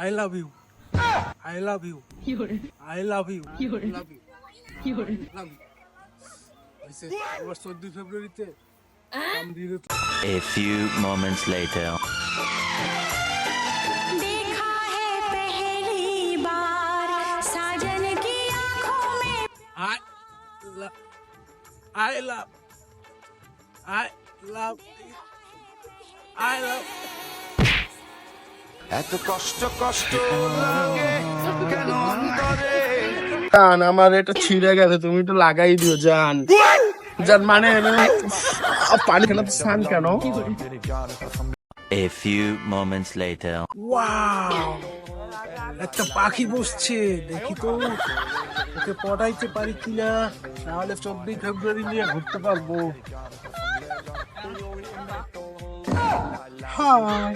I love you I love you I love you love you love you হয়েছে এবার চোদ্দই ফেব্রুয়ারিতে A few moments later. I love, I love, I love, I love. এত কষ্ট কষ্ট লাগে কেন অন্তরে? জান আমার এটা ছিঁড়ে গেছে তুমি একটু লাগাই দিও জান। জান মানে পানি খেলা তো স্নান কেন? A few moments later. Wow একটা পাখি বসছে দেখি তো। ওকে পটাইতে পারি কিনা? তাহলে চব্বিশ ফেব্রুয়ারি নিয়ে ঘুরতে পারব। হাই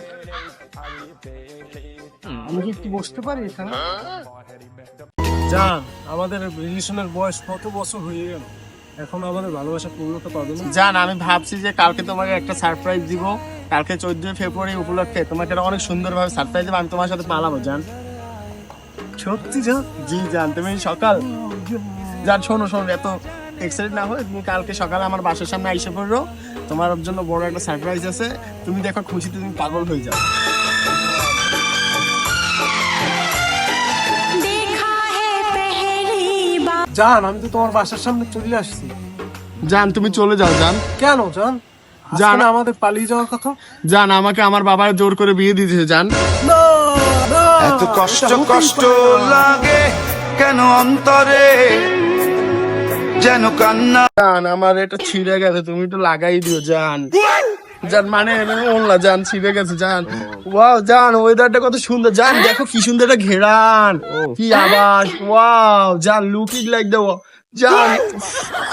আমি কি একটু বসতে পারি এখানে? জান আমাদের রিলেশনের বয়স কত বছর হয়ে গেল? এখন আমাদের ভালোবাসা পূর্ণতা পাবে না? জান আমি ভাবছি যে কালকে তোমাকে একটা সারপ্রাইজ দিব। কালকে চোদ্দই ফেব্রুয়ারি উপলক্ষে তোমাকে একটা অনেক সুন্দরভাবে সারপ্রাইজ দেবো। আমি তোমার সাথে পালাবো জান। সত্যি জান? জি জান তুমি সকাল। জান শোনো শোনো এত এক্সাইটেড না হয়ে তুমি কালকে সকালে আমার বাসার সামনে আইসে পড়ো। তোমার জন্য বড় একটা সারপ্রাইজ আছে। তুমি দেখো খুশিতে তুমি পাগল হয়ে যাও। জান আমি তো তোমার বাসার সামনে চলে আসছি। জান তুমি চলে যাও জান। কেন জান? জান- আমাদের পালিয়ে যাওয়ার কথা? জান আমাকে আমার বাবা জোর করে বিয়ে দিতেছে জান। এত কষ্ট কষ্ট লাগে কেন অন্তরে? যেন কান্না জান আমার এটা ছিঁড়ে গেছে তুমি একটু লাগাই দিও জান। জান মানে ওনলা জান ছিঁড়ে গেছে জান। ওয়াও জান ওয়েদারটা কত সুন্দর জান দেখো কি সুন্দর একটা ঘেরান। কি আবাস ওয়াও জান লুকিং লাইক দা জান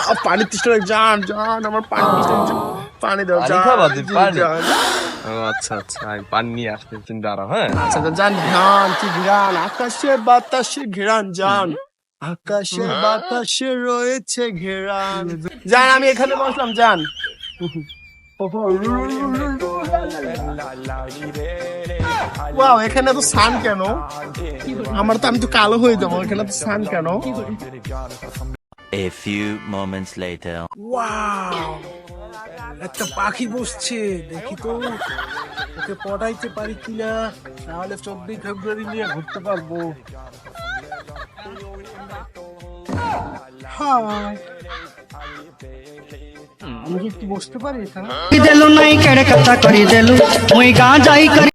আহ, পানি তৃষ্ণা। জান জান আমার পানি তৃষ্ণা পানি দাও পানি? আচ্ছা আচ্ছা আমি পানি নিয়ে আসতে তুমি দাঁড়াও হ্যাঁ? আচ্ছা জান জান কি ঘেরান আকাশে বাতাসে ঘেরান জান। আকাশে বাতাসে রয়েছে ঘেরান জান আমি এখানে বসলাম জান। ওয়াও এখানে তো সান কেন? আমার তো আমি তো কালো হয়ে যাব এখানে তো সান কেন? A few moments later. Wow একটা পাখি বসছে দেখি তো। ওকে পটাইতে পারি কিনা? তাহলে চব্বিশ ফেব্রুয়ারি নিয়ে ঘুরতে পারব। হাই আমি কি একটু বসতে পারি এখানে? দেলু নাই কেড়ে কথা করি দেলু। মুই গা যাই করি